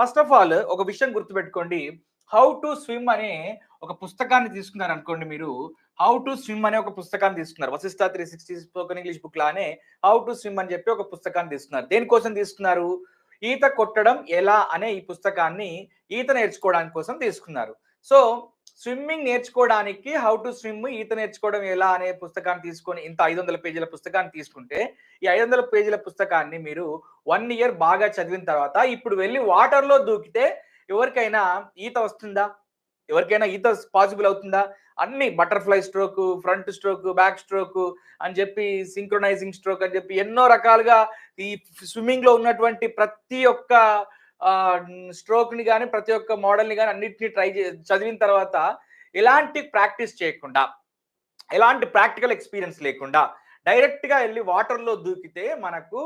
First of all ఒక విషయం గుర్తుపెట్టుకోండి. హౌ టు స్విమ్ అనే ఒక పుస్తకాన్ని తీసుకున్నారు అనుకోండి మీరు. హౌ టు స్విమ్ అనే ఒక పుస్తకాన్ని తీసుకున్నారు. Vasishta three sixty spoken English book లానే హౌ టు స్విమ్ అని చెప్పి ఒక పుస్తకాన్ని తీసుకున్నారు. దేనికోసం తీసుకున్నారు? ఈత కొట్టడం ఎలా అనే ఈ పుస్తకాన్ని ఈత నేర్చుకోవడానికి కోసం తీసుకున్నారు. సో స్విమ్మింగ్ నేర్చుకోవడానికి హౌ టు స్విమ్ ఈత నేర్చుకోవడం ఎలా అనే పుస్తకాన్ని తీసుకొని ఇంత ఐదు వందల పేజీల పుస్తకాన్ని తీసుకుంటే ఈ ఐదు వందల పేజీల పుస్తకాన్ని మీరు వన్ ఇయర్ బాగా చదివిన తర్వాత ఇప్పుడు వెళ్ళి వాటర్లో దూకితే ఎవరికైనా ఈత వస్తుందా? ఎవరికైనా ఈత పాసిబుల్ అవుతుందా? అన్ని butterfly stroke front stroke back stroke అని చెప్పి సింక్రొనైజింగ్ స్ట్రోక్ అని చెప్పి ఎన్నో రకాలుగా ఈ స్విమ్మింగ్లో ఉన్నటువంటి ప్రతి ఒక్క స్ట్రోక్ని కానీ ప్రతి ఒక్క మోడల్ని కానీ అన్నిటిని ట్రై చదివిన తర్వాత ఎలాంటి ప్రాక్టీస్ చేయకుండా ఎలాంటి ప్రాక్టికల్ ఎక్స్పీరియన్స్ లేకుండా డైరెక్ట్గా వెళ్ళి వాటర్లో దూకితే మనకు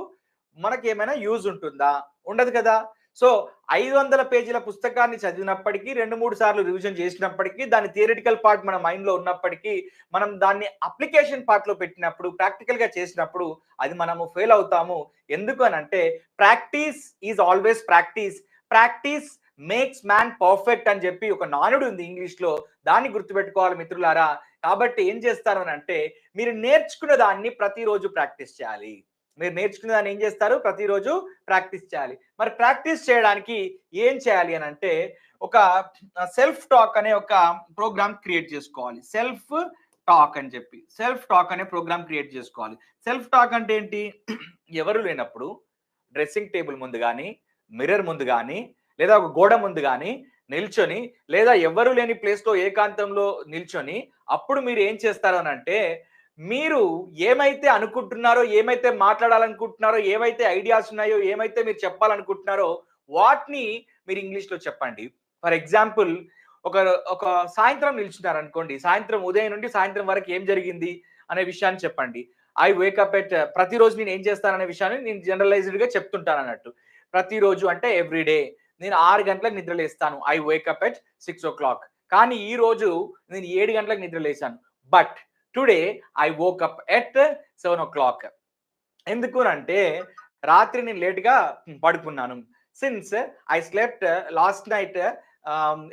మనకి ఏమైనా యూజ్ ఉంటుందా? ఉండదు కదా. సో ఐదు వందల పేజీల పుస్తకాన్ని చదివినప్పటికీ రెండు మూడు సార్లు రివిజన్ చేసినప్పటికీ దాని థియరిటికల్ పార్ట్ మన మైండ్లో ఉన్నప్పటికీ మనం దాన్ని అప్లికేషన్ పార్ట్లో పెట్టినప్పుడు ప్రాక్టికల్గా చేసినప్పుడు అది మనము ఫెయిల్ అవుతాము. ఎందుకు అని అంటే practice is always practice practice makes man perfect అని చెప్పి ఒక నానుడు ఉంది ఇంగ్లీష్లో. దాన్ని గుర్తుపెట్టుకోవాలి మిత్రులారా. కాబట్టి ఏం చేస్తారు అని అంటే మీరు నేర్చుకున్న దాన్ని ప్రతిరోజు ప్రాక్టీస్ చేయాలి. మీరు నేర్చుకునే దాన్ని ఏం చేస్తారు? ప్రతిరోజు ప్రాక్టీస్ చేయాలి. మరి ప్రాక్టీస్ చేయడానికి ఏం చేయాలి అని అంటే ఒక సెల్ఫ్ టాక్ అనే ఒక ప్రోగ్రామ్ క్రియేట్ చేసుకోవాలి. సెల్ఫ్ టాక్ అని చెప్పి. సెల్ఫ్ టాక్ అనే ప్రోగ్రామ్ క్రియేట్ చేసుకోవాలి. సెల్ఫ్ టాక్ అంటే ఏంటి? ఎవరు లేనప్పుడు డ్రెస్సింగ్ టేబుల్ ముందు కానీ మిర్రర్ ముందు కానీ లేదా ఒక గోడ ముందు కానీ నిల్చొని లేదా ఎవరు లేని ప్లేస్లో ఏకాంతంలో నిల్చొని అప్పుడు మీరు ఏం చేస్తారు అని అంటే మీరు ఏమైతే అనుకుంటున్నారో ఏమైతే మాట్లాడాలనుకుంటున్నారో ఏవైతే ఐడియాస్ ఉన్నాయో ఏమైతే మీరు చెప్పాలనుకుంటున్నారో వాటిని మీరు ఇంగ్లీష్లో చెప్పండి. ఫర్ ఎగ్జాంపుల్ ఒక ఒక సాయంత్రం నిల్చున్నారు అనుకోండి సాయంత్రం ఉదయం నుండి సాయంత్రం వరకు ఏం జరిగింది అనే విషయాన్ని చెప్పండి. ఐ వేకప్ ఎట్ ప్రతిరోజు నేను ఏం చేస్తాననే విషయాన్ని నేను జనరలైజ్డ్గా చెప్తుంటాను అన్నట్టు ప్రతిరోజు అంటే ఎవ్రీడే నేను ఆరు గంటలకు నిద్రలేస్తాను. I wake up at six o'clock. కానీ ఈ రోజు నేను ఏడు గంటలకు నిద్రలేశాను. But today I woke up at seven o'clock ఎందుకు అంటే రాత్రి నేను లేట్గా పడుకున్నాను. Since I slept last night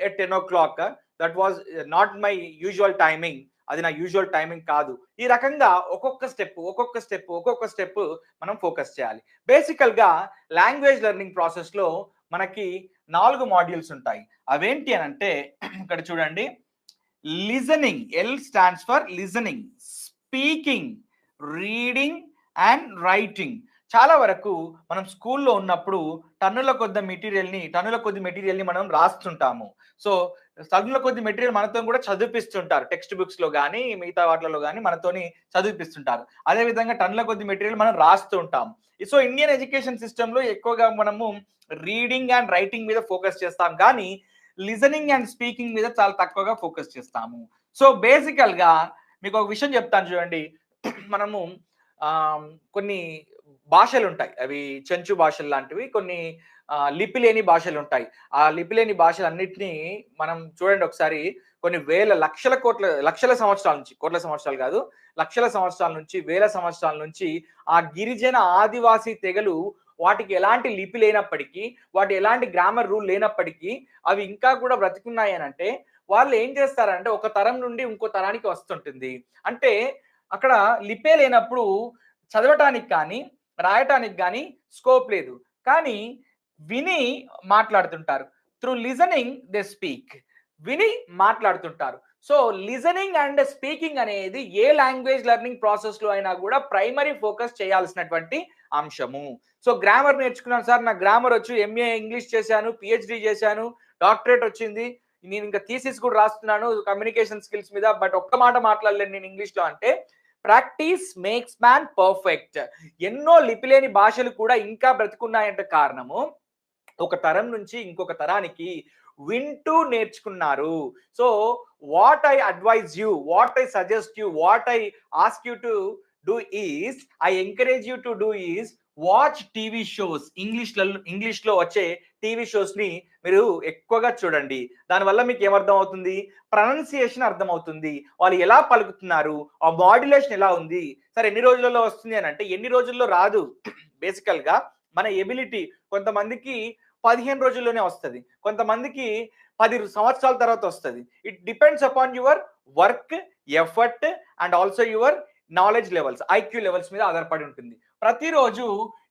at ten o'clock that was not my usual timing అది నా యూజువల్ టైమింగ్ కాదు. ఈ రకంగా ఒక్కొక్క స్టెప్ ఒక్కొక్క స్టెప్ ఒక్కొక్క స్టెప్ మనం ఫోకస్ చేయాలి. బేసికల్గా లాంగ్వేజ్ లెర్నింగ్ ప్రాసెస్లో మనకి నాలుగు మాడ్యూల్స్ ఉంటాయి. అవేంటి అని అంటే ఇక్కడ చూడండి. Listening L stands for listening speaking reading and writing చాలా వరకు మనం స్కూల్లో ఉన్నప్పుడు టన్నుల కొద్ది మెటీరియల్ని టన్నుల కొద్ది మెటీరియల్ని మనం రాస్తుంటాము. సో టన్నుల కొద్ది మెటీరియల్ మనతో కూడా చదివిపిస్తుంటారు. టెక్స్ట్ బుక్స్లో కానీ మిగతా వాటిలో కానీ మనతోని చదివిపిస్తుంటారు. అదే విధంగా టన్నుల కొద్ది మెటీరియల్ మనం రాస్తూ ఉంటాం. సో ఇండియన్ ఎడ్యుకేషన్ సిస్టంలో ఎక్కువగా మనము రీడింగ్ అండ్ రైటింగ్ మీద ఫోకస్ చేస్తాం. కానీ లిజనింగ్ అండ్ స్పీకింగ్ మీద చాలా తక్కువగా ఫోకస్ చేస్తాము. సో బేసికల్గా మీకు ఒక విషయం చెప్తాను చూడండి. మనము కొన్ని భాషలు ఉంటాయి. అవి చెంచు భాషలు లాంటివి కొన్ని లిపి లేని భాషలు ఉంటాయి. ఆ లిపి లేని భాషలన్నింటినీ మనం చూడండి ఒకసారి. కొన్ని వేల లక్షల కోట్ల లక్షల సంవత్సరాల నుంచి కోట్ల సంవత్సరాలు కాదు లక్షల సంవత్సరాల నుంచి వేల సంవత్సరాల నుంచి ఆ గిరిజన ఆదివాసీ తెగలు వాటికి ఎలాంటి లిపి లేనప్పటికీ వాటి ఎలాంటి గ్రామర్ రూల్ లేనప్పటికీ అవి ఇంకా కూడా బ్రతుకున్నాయనంటే అని అంటే వాళ్ళు ఏం చేస్తారంటే ఒక తరం నుండి ఇంకో తరానికి వస్తుంటుంది. అంటే అక్కడ లిపే లేనప్పుడు చదవటానికి కానీ రాయటానికి కానీ స్కోప్ లేదు. కానీ విని మాట్లాడుతుంటారు. Through listening they speak. విని మాట్లాడుతుంటారు. సో లిజనింగ్ అండ్ స్పీకింగ్ అనేది ఏ లాంగ్వేజ్ లెర్నింగ్ ప్రాసెస్లో అయినా కూడా ప్రైమరీ ఫోకస్ చేయాల్సినటువంటి అంశము. సో గ్రామర్ నేర్చుకున్నాను సార్. నా గ్రామర్ వచ్చి ఎంఏ ఇంగ్లీష్ చేశాను పిహెచ్డి చేశాను డాక్టరేట్ వచ్చింది. నేను ఇంకా థీసిస్ కూడా రాస్తున్నాను కమ్యూనికేషన్ స్కిల్స్ మీద. బట్ ఒక్క మాట మాట్లాడలేను నేను ఇంగ్లీష్లో అంటే ప్రాక్టీస్ మేక్స్ మ్యాన్ పర్ఫెక్ట్ ఎన్నో లిపిలేని భాషలు కూడా ఇంకా బ్రతుకున్నాయంటే కారణము. ఒక తరం నుంచి ఇంకొక తరానికి వింటూ నేర్చుకున్నారు. So what I advise you what I suggest you what I ask you to do is I encourage you to do is watch TV shows ఇంగ్లీష్లో ఇంగ్లీష్లో వచ్చే టీవీ షోస్ని మీరు ఎక్కువగా చూడండి. దానివల్ల మీకు ఏమర్థం అవుతుంది? ప్రొనౌన్సియేషన్ అర్థం అవుతుంది వాళ్ళు ఎలా పలుకుతున్నారు? ఆ మాడ్యులేషన్ ఎలా ఉంది? సరే ఎన్ని రోజులలో వస్తుంది అని అంటే ఎన్ని రోజుల్లో రాదు? బేసికల్గా మన ఎబిలిటీ కొంతమందికి పదిహేను రోజుల్లోనే వస్తుంది. కొంతమందికి పది సంవత్సరాల తర్వాత వస్తుంది. It depends upon your work effort and also your knowledge levels IQ levels మీద ఆధారపడి ఉంటుంది. ప్రతిరోజు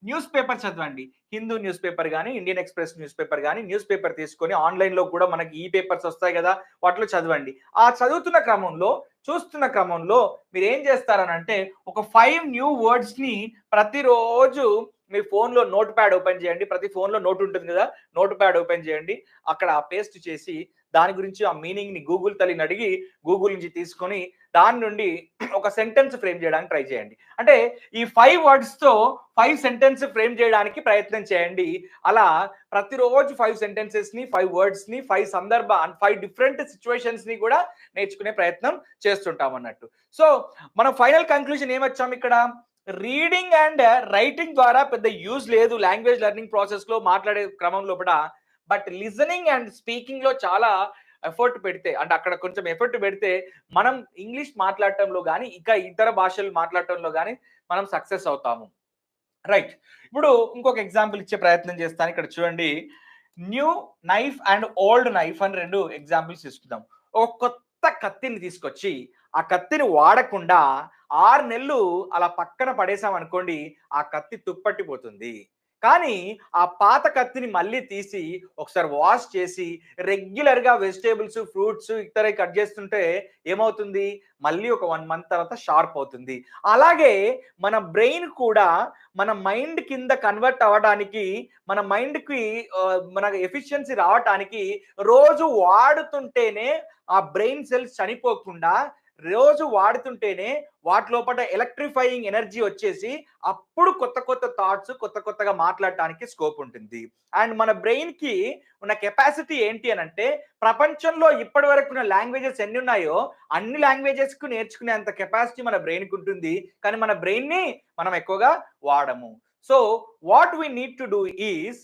న్యూస్ పేపర్ చదవండి. హిందూ న్యూస్ పేపర్ కానీ ఇండియన్ ఎక్స్ప్రెస్ న్యూస్ పేపర్ కానీ న్యూస్ పేపర్ తీసుకొని ఆన్లైన్లో కూడా మనకి ఈ పేపర్స్ వస్తాయి కదా వాటిలో చదవండి. ఆ చదువుతున్న క్రమంలో చూస్తున్న క్రమంలో మీరు ఏం చేస్తారనంటే ఒక ఫైవ్ న్యూ వర్డ్స్ని ప్రతిరోజు మీ ఫోన్లో నోట్ ప్యాడ్ ఓపెన్ చేయండి. ప్రతి ఫోన్లో నోట్ ఉంటుంది కదా నోట్ ప్యాడ్ ఓపెన్ చేయండి. అక్కడ పేస్ట్ చేసి దాని గురించి ఆ మీనింగ్ని గూగుల్ తల్లిని అడిగి గూగుల్ నుంచి తీసుకొని దాని నుండి ఒక సెంటెన్స్ ఫ్రేమ్ చేయడానికి ట్రై చేయండి. అంటే ఈ ఫైవ్ వర్డ్స్తో ఫైవ్ సెంటెన్స్ ఫ్రేమ్ చేయడానికి ప్రయత్నం చేయండి. అలా ప్రతిరోజు ఫైవ్ సెంటెన్సెస్ని ఫైవ్ వర్డ్స్ని ఫైవ్ సందర్భ ఫైవ్ డిఫరెంట్ సిచ్యువేషన్స్ని కూడా నేర్చుకునే ప్రయత్నం చేస్తుంటాం అన్నట్టు. సో మనం ఫైనల్ కంక్లూజన్ ఏమొచ్చాం ఇక్కడ? రీడింగ్ అండ్ రైటింగ్ ద్వారా పెద్ద యూజ్ లేదు. లాంగ్వేజ్ లెర్నింగ్ ప్రాసెస్లో మాట్లాడే క్రమంలో కూడా బట్ లిజనింగ్ అండ్ స్పీకింగ్లో చాలా ఎఫర్ట్ పెడితే అంటే అక్కడ కొంచెం ఎఫర్ట్ పెడితే మనం ఇంగ్లీష్ మాట్లాడటంలో కానీ ఇంకా ఇతర భాషలు మాట్లాడటంలో కానీ మనం సక్సెస్ అవుతాము. రైట్ ఇప్పుడు ఇంకొక ఎగ్జాంపుల్ ఇచ్చే ప్రయత్నం చేస్తాను. ఇక్కడ చూడండి. New knife and old knife అని రెండు ఎగ్జాంపుల్స్ తీసుకుందాం. ఒక కొత్త కత్తిని తీసుకొచ్చి ఆ కత్తిని వాడకుండా ఆరు నెలలు అలా పక్కన పడేసాం అనుకోండి ఆ కత్తి తుప్పట్టిపోతుంది. కానీ ఆ పాత కత్తిని మళ్ళీ తీసి ఒకసారి వాష్ చేసి రెగ్యులర్గా వెజిటేబుల్స్ ఫ్రూట్స్ ఇతర కట్ చేస్తుంటే ఏమవుతుంది? మళ్ళీ ఒక వన్ మంత్ తర్వాత షార్ప్ అవుతుంది. అలాగే మన బ్రెయిన్ కూడా మన మైండ్ కింద కన్వర్ట్ అవ్వడానికి మన మైండ్కి మన ఎఫిషియన్సీ రావటానికి రోజు వాడుతుంటేనే ఆ బ్రెయిన్ సెల్స్ చనిపోకుండా రోజు వాడుతుంటేనే వాటి లోపల ఎలక్ట్రిఫైయింగ్ ఎనర్జీ వచ్చేసి అప్పుడు కొత్త కొత్త థాట్స్ కొత్త కొత్తగా మాట్లాడటానికి స్కోప్ ఉంటుంది. అండ్ మన బ్రెయిన్కి ఉన్న కెపాసిటీ ఏంటి అని అంటే ప్రపంచంలో ఇప్పటి వరకు ఉన్న లాంగ్వేజెస్ ఎన్ని ఉన్నాయో అన్ని లాంగ్వేజెస్కు నేర్చుకునే అంత కెపాసిటీ మన బ్రెయిన్కి ఉంటుంది. కానీ మన బ్రెయిన్ని మనం ఎక్కువగా వాడము. So what we need to do is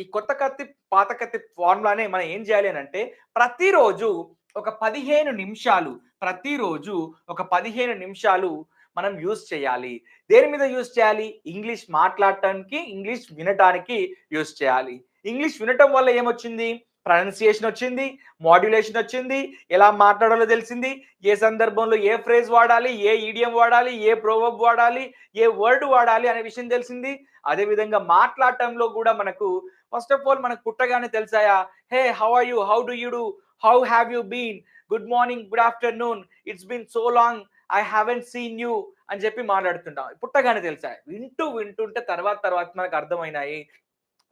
ఈ కొత్త కత్తి పాత కత్తి ఫార్ములానే మనం ఏం చేయాలి అని అంటే ప్రతిరోజు ఒక పదిహేను నిమిషాలు ప్రతిరోజు ఒక పదిహేను నిమిషాలు మనం యూజ్ చేయాలి. దేని మీద యూజ్ చేయాలి? ఇంగ్లీష్ మాట్లాడటానికి ఇంగ్లీష్ వినటానికి యూజ్ చేయాలి. ఇంగ్లీష్ వినటం వల్ల ఏమొచ్చింది? ప్రొనౌన్సియేషన్ వచ్చింది మాడ్యులేషన్ వచ్చింది ఎలా మాట్లాడాలో తెలిసింది ఏ సందర్భంలో ఏ ఫ్రేజ్ వాడాలి ఏ ఈడియం వాడాలి ఏ ప్రోవబ్ వాడాలి ఏ వర్డ్ వాడాలి అనే విషయం తెలిసింది. అదేవిధంగా మాట్లాడటంలో కూడా మనకు ఫస్ట్ ఆఫ్ ఆల్ మనకు పుట్టగానే తెలిసాయా? Hey how are you? How do you do? How have you been good morning good afternoon it's been so long I haven't seen you అని చెప్పి మాట్లాడుతుంటాం. పుట్టగానే తెలుసా? వింటూ వింటుంటే తర్వాత తర్వాత మనకు అర్థమైనాయి.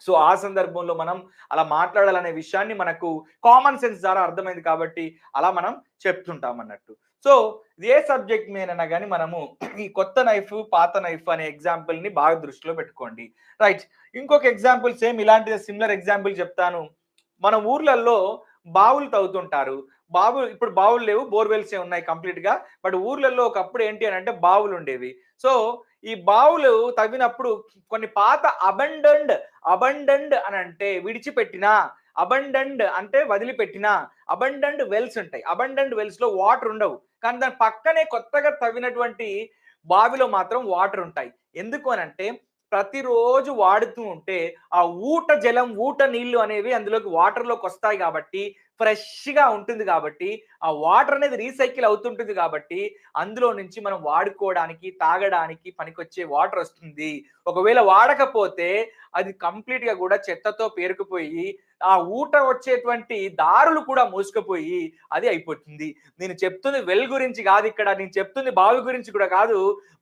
సో ఆ సందర్భంలో మనం అలా మాట్లాడాలనే విషయాన్ని మనకు కామన్ సెన్స్ ద్వారా అర్థమైంది కాబట్టి అలా మనం చెప్తుంటాం అన్నట్టు. సో ఏ సబ్జెక్ట్ మీదైనా కానీ మనము ఈ కొత్త నైఫ్ పాత నైఫ్ అనే ఎగ్జాంపుల్ని బాగా దృష్టిలో పెట్టుకోండి. రైట్ ఇంకొక ఎగ్జాంపుల్ సేమ్ ఇలాంటి సిమిలర్ ఎగ్జాంపుల్ చెప్తాను. మన ఊర్లలో బావులు తవ్వుతుంటారు. బావులు ఇప్పుడు బావులు లేవు బోర్వెల్సే ఉన్నాయి కంప్లీట్గా బట్ ఊర్లలో ఒకప్పుడు ఏంటి అని అంటే బావులు ఉండేవి. సో ఈ బావులు తవ్వినప్పుడు కొన్ని పాత అబండండ్ అబండండ్ అని అంటే విడిచిపెట్టిన అబండండ్ అంటే వదిలిపెట్టిన అబండండ్ వెల్స్ ఉంటాయి. అబండండ్ వెల్స్లో వాటర్ ఉండవు. కానీ దాని పక్కనే కొత్తగా తవ్వినటువంటి బావిలో మాత్రం వాటర్ ఉంటాయి. ఎందుకు అని అంటే ప్రతిరోజు వాడుతూ ఉంటే ఆ ఊట జలం ఊట నీళ్ళు అనేవి అందులోకి వాటర్లోకి వస్తాయి కాబట్టి ఫ్రెష్గా ఉంటుంది కాబట్టి ఆ వాటర్ అనేది రీసైకిల్ అవుతుంటుంది కాబట్టి అందులో నుంచి మనం వాడుకోవడానికి తాగడానికి పనికొచ్చే వాటర్ వస్తుంది. ఒకవేళ వాడకపోతే అది కంప్లీట్గా కూడా చెత్తతో పేరుకుపోయి ఆ ఊట వచ్చేటువంటి దారులు కూడా మూసుకుపోయి అది అయిపోతుంది. నేను చెప్తుంది వెల్ గురించి కాదు ఇక్కడ నేను చెప్తుంది బావి గురించి కూడా కాదు.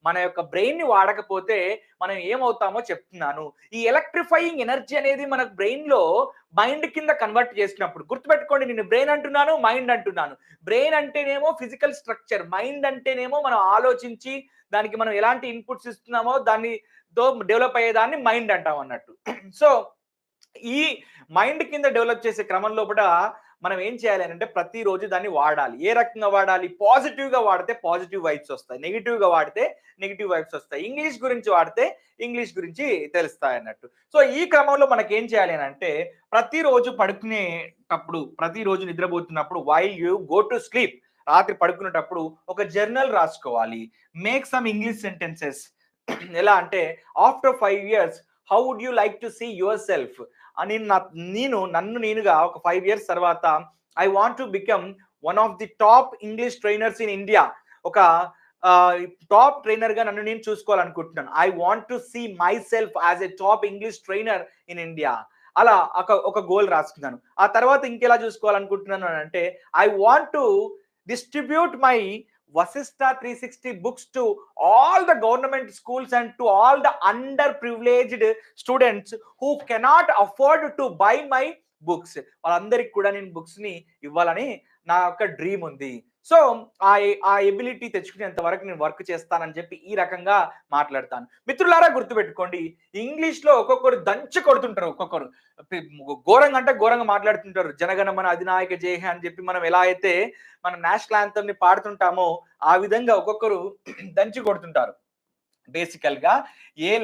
మన యొక్క బ్రెయిన్ని వాడకపోతే మనం ఏమవుతామో చెప్తున్నాను. ఈ ఎలక్ట్రిఫైయింగ్ ఎనర్జీ అనేది మన బ్రెయిన్లో మైండ్ కింద కన్వర్ట్ చేసినప్పుడు గుర్తుపెట్టుకోండి నేను బ్రెయిన్ అంటున్నాను మైండ్ అంటున్నాను. బ్రెయిన్ అంటేనేమో ఫిజికల్ స్ట్రక్చర్ మైండ్ అంటేనేమో మనం ఆలోచించి దానికి మనం ఎలాంటి ఇన్పుట్స్ ఇస్తున్నామో దాన్ని తో డెవలప్ అయ్యేదాన్ని మైండ్ అంటాం అన్నట్టు. సో ఈ మైండ్ కింద డెవలప్ చేసే క్రమం లోపల మనం ఏం చేయాలి అంటే ప్రతిరోజు దాన్ని వాడాలి. ఏ రకంగా వాడాలి? పాజిటివ్గా వాడితే పాజిటివ్ వైబ్స్ వస్తాయి. నెగిటివ్గా వాడితే నెగిటివ్ వైబ్స్ వస్తాయి. ఇంగ్లీష్ గురించి వాడితే ఇంగ్లీష్ గురించి తెలుస్తాయి అన్నట్టు. సో ఈ క్రమంలో మనకి ఏం చేయాలి అని అంటే ప్రతిరోజు పడుకునేటప్పుడు ప్రతిరోజు నిద్రపోతున్నప్పుడు while you go to sleep రాత్రి పడుకునేటప్పుడు ఒక జర్నల్ రాసుకోవాలి. మేక్ సమ్ ఇంగ్లీష్ సెంటెన్సెస్ ఎలా అంటే after five years how would you like to see yourself నేను నా- నేను నన్ను నేనుగా ఒక ఫైవ్ ఇయర్స్ తర్వాత I want to become one of the top English trainers in India ఒక టాప్ ట్రైనర్గా నన్ను నేను చూసుకోవాలనుకుంటున్నాను. I want to see myself as a top English trainer in India అలా ఒక ఒక గోల్ రాసుకున్నాను. ఆ తర్వాత ఇంకెలా చూసుకోవాలనుకుంటున్నాను అంటే I want to distribute my Vasishta three sixty books to all the government schools and to all the underprivileged students who cannot afford to buy my books వాళ్ళందరికి కూడా నేను బుక్స్ని ఇవ్వాలని నా యొక్క డ్రీమ్ ఉంది. సో ఆ ఆ ఎబిలిటీ తెచ్చుకునేంత వరకు నేను వర్క్ చేస్తానని చెప్పి ఈ రకంగా మాట్లాడతాను. మిత్రులారా గుర్తుపెట్టుకోండి ఇంగ్లీష్లో ఒక్కొక్కరు దంచి కొడుతుంటారు ఒక్కొక్కరు. ఘోరంగా అంటే ఘోరంగా మాట్లాడుతుంటారు. జనగణమన అధినాయక జయ అని చెప్పి మనం ఎలా అయితే మనం నేషనల్ యాంథమ్ పాడుతుంటామో ఆ విధంగా ఒక్కొక్కరు దంచి కొడుతుంటారు. బేసికల్గా ఏ